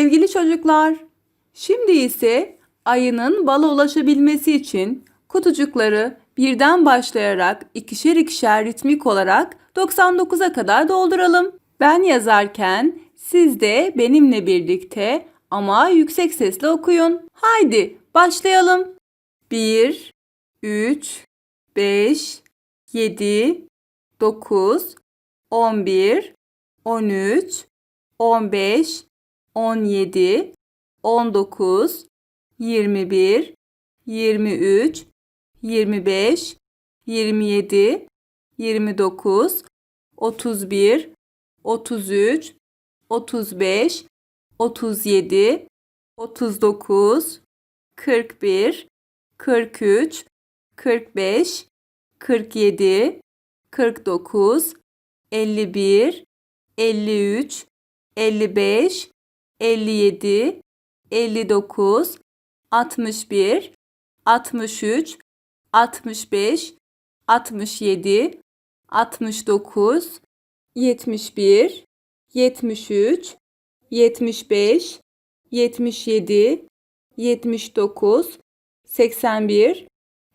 Sevgili çocuklar, şimdi ise ayının bala ulaşabilmesi için kutucukları birden başlayarak ikişer ikişer ritmik olarak 99'a kadar dolduralım. Ben yazarken siz de benimle birlikte ama yüksek sesle okuyun. Haydi başlayalım. 1, 3, 5, 7, 9, 11, 13, 15, 17, 19, 21, 23, 25, 27, 29, 31, 33, 35, 37, 39, 41, 43, 45, 47, 49, 51, 53, 55, 57, 59, 61, 63, 65, 67, 69, 71, 73, 75, 77, 79, 81,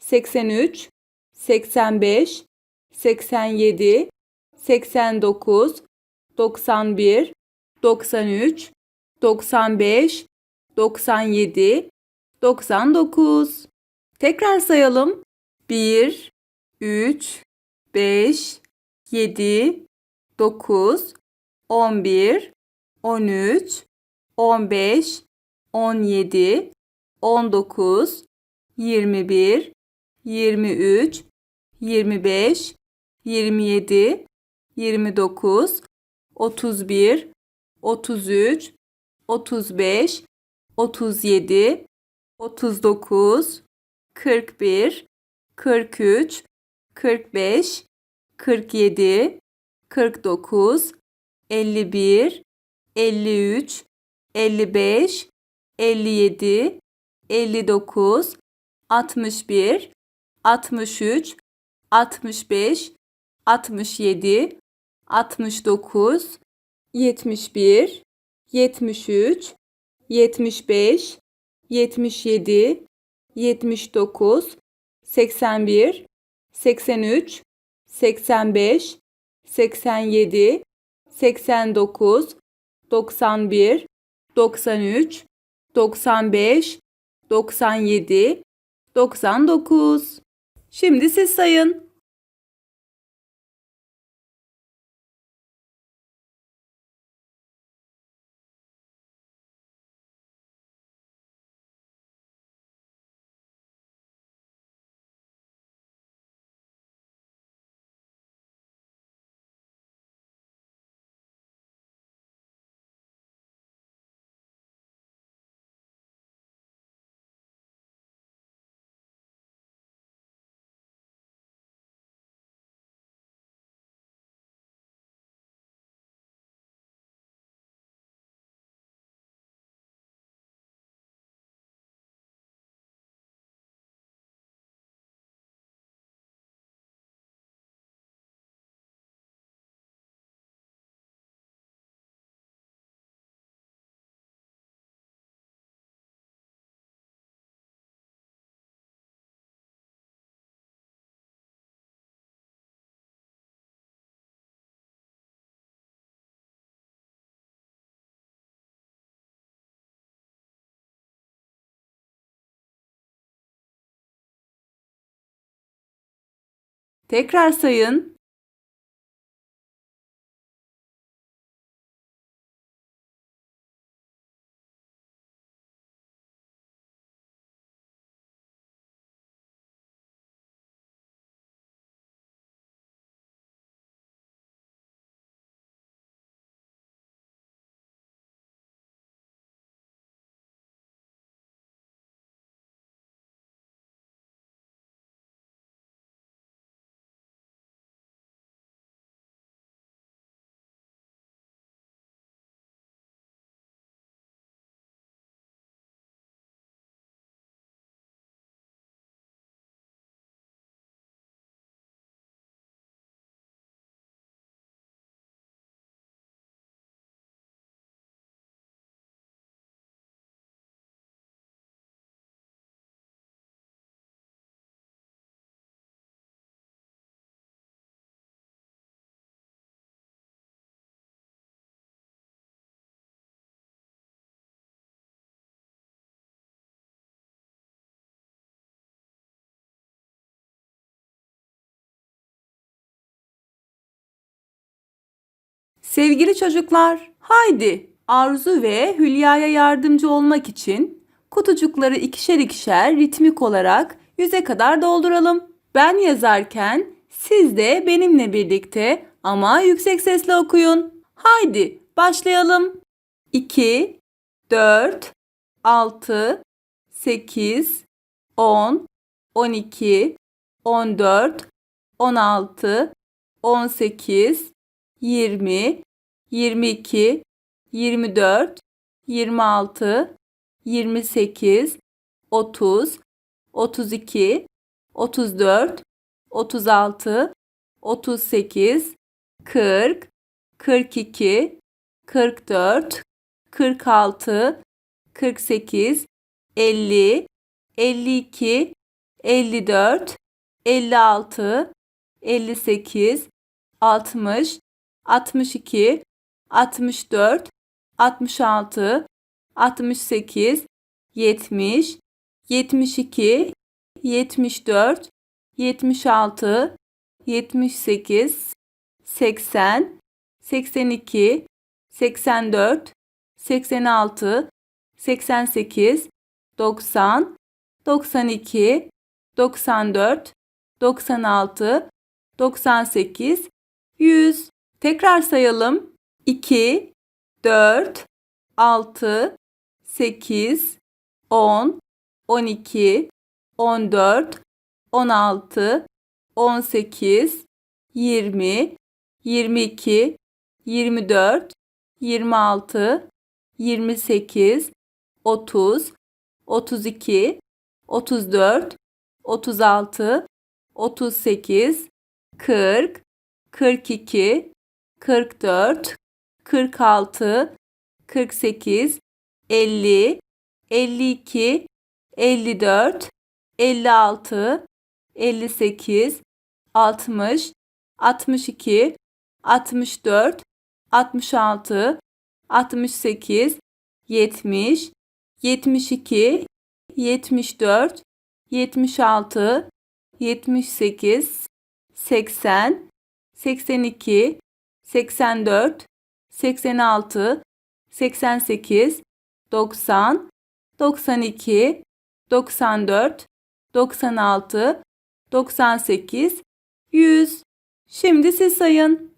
83, 85, 87, 89, 91, 93, 95, 97, 99. Tekrar sayalım. 1, 3, 5, 7, 9, 11, 13, 15, 17, 19, 21, 23, 25, 27, 29, 31, 33, 35, 37, 39, 41, 43, 45, 47, 49, 51, 53, 55, 57, 59, 61, 63, 65, 67, 69, 71, 73, 75, 77, 79, 81, 83, 85, 87, 89, 91, 93, 95, 97, 99. Şimdi siz sayın. Tekrar sayın. Sevgili çocuklar, haydi Arzu ve Hülya'ya yardımcı olmak için kutucukları ikişer ikişer ritmik olarak yüze kadar dolduralım. Ben yazarken siz de benimle birlikte ama yüksek sesle okuyun. Haydi başlayalım. 2, 4, 6, 8, 10, 12, 14, 16, 18, 20, 22, 24, 26, 28, 30, 32, 34, 36, 38, 40, 42, 44, 46, 48, 50, 52, 54, 56, 58, 60, 62, 64, 66, 68, 70, 72, 74, 76, 78, 80, 82, 84, 86, 88, 90, 92, 94, 96, 98, 100. Tekrar sayalım. 2, 4, 6, 8, 10, 12, 14, 16, 18, 20, 22, 24, 26, 28, 30, 32, 34, 36, 38, 40, 42, 44, 46, 48, 50, 52, 54, 56, 58, 60, 62, 64, 66, 68, 70, 72, 74, 76, 78, 80, 82, 84, 86, 88, 90, 92, 94, 96, 98, 100. Şimdi siz sayın.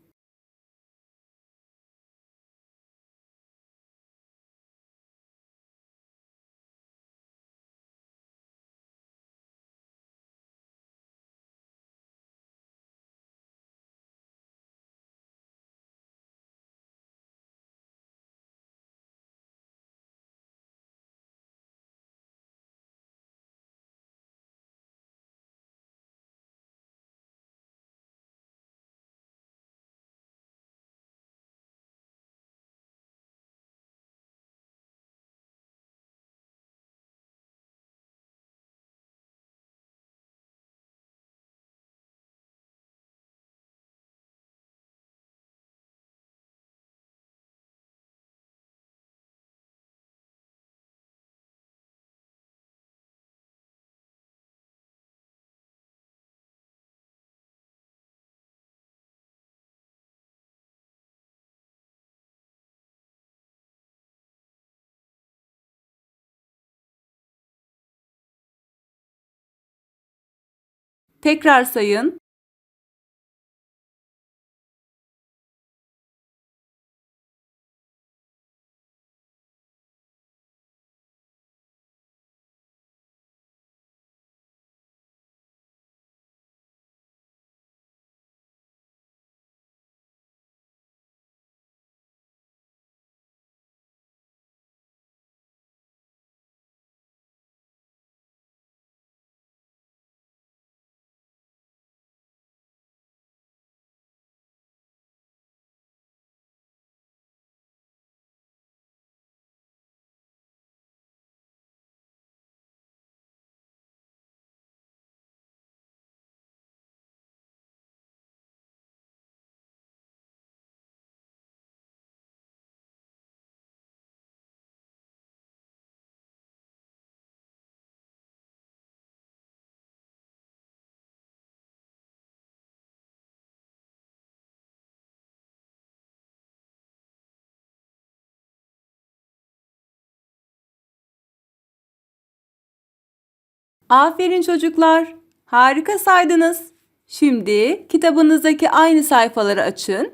Tekrar sayın. Aferin çocuklar. Harika saydınız. Şimdi kitabınızdaki aynı sayfaları açın.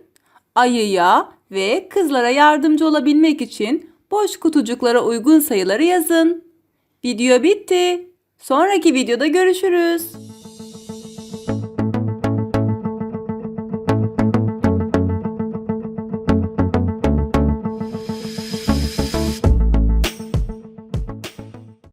Ayıya ve kızlara yardımcı olabilmek için boş kutucuklara uygun sayıları yazın. Video bitti. Sonraki videoda görüşürüz.